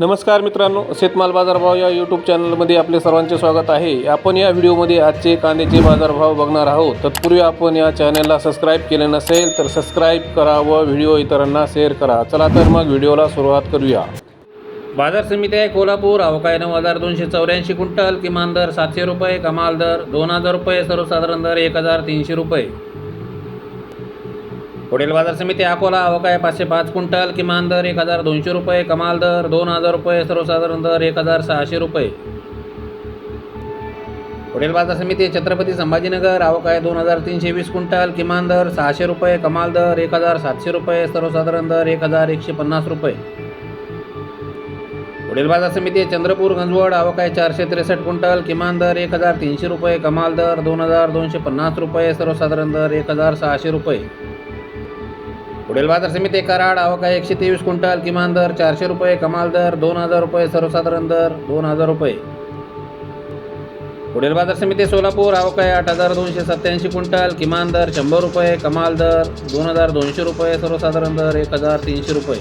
नमस्कार मित्रांनो शेतमाल बाजारभाव या यूट्यूब चॅनलमध्ये आपले सर्वांचे स्वागत आहे. आपण या व्हिडिओमध्ये आजचे कांद्याचे बाजारभाव बघणार आहोत. तत्पूर्वी आपण या चॅनलला सबस्क्राईब केले नसेल तर सबस्क्राईब करा व व्हिडिओ इतरांना शेअर करा. चला तर मग व्हिडिओला सुरुवात करूया. बाजार समिती आहे कोल्हापूर. अवकाय नऊ हजार दोनशे चौऱ्याऐंशी क्विंटल. किमान दर सातशे रुपये कमाल दर दोन हजार रुपये सर्वसाधारण दर एक हजार तीनशे रुपये. पुढील बाजार समिती अकोला अवकाय पाचशे पाच क्विंटल किमान दर एक हजार दोनशे रुपये कमाल दर दोन हजार रुपये सर्वसाधारण दर एक हजार सहाशे रुपये. पुढील बाजार समिती छत्रपती संभाजीनगर अवकाय दोन हजार तीनशे वीस क्विंटल किमान दर सहाशे रुपये कमाल दर एक हजार सातशे रुपये सर्वसाधारण दर एक हजार एकशे पन्नास रुपये. पुढील बाजार समिती चंद्रपूर गंजवड अवकाय चारशे त्रेसष्ट क्विंटल किमान दर एक हजार तीनशे रुपये कमाल दर दोन हजार दोनशे पन्नास रुपये सर्वसाधारण दर एक हजार सहाशे रुपये. पुढील बाजार समिती कराड अवकाय एकशे तेवीस क्विंटल किमान दर चारशे रुपये कमाल दर दोन हजार रुपये सर्वसाधारण दर दोन हजार रुपये. पुढील बाजार समिती सोलापूर अवकाय आठ हजार दोनशे सत्त्याऐंशी क्विंटल किमान दर शंभर रुपये कमाल दर दोन हजार दोनशे रुपये सर्वसाधारण दर एक हजार तीनशे रुपये.